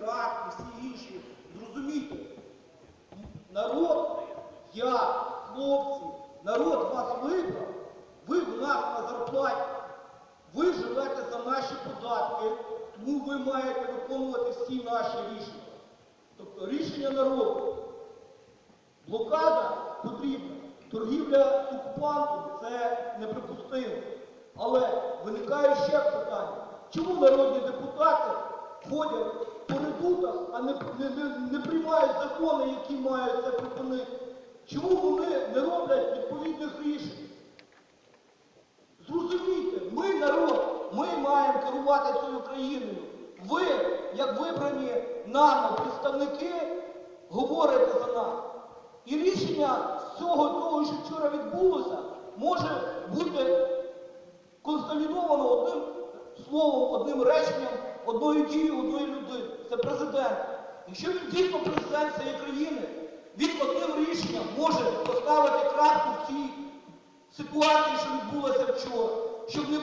голови і всі інші, зрозумійте, народ, я, хлопці, народ вас вибрав, ви в нас на зарплаті, ви живете за наші податки, тому ви маєте виконувати всі наші рішення. Тобто рішення народу. Блокада потрібна. Торгівля з окупантом це неприпустимо. Але виникає ще питання. Чому народні депутати ходять по редутах, а не, не, не, не приймають закони, які мають це припинити? Чому вони не роблять відповідних рішень? Зрозумійте, ми народ, ми маємо керувати цією країною. Ви, як вибрані нами представники, говорите за нас. І рішення з цього того, що вчора відбулося, може словом, одним реченням, одною дією, одної людини. Це президент. Якщо він дійсно президент цієї країни, він одним рішенням може поставити крапку в цій ситуації, що відбулася вчора, щоб не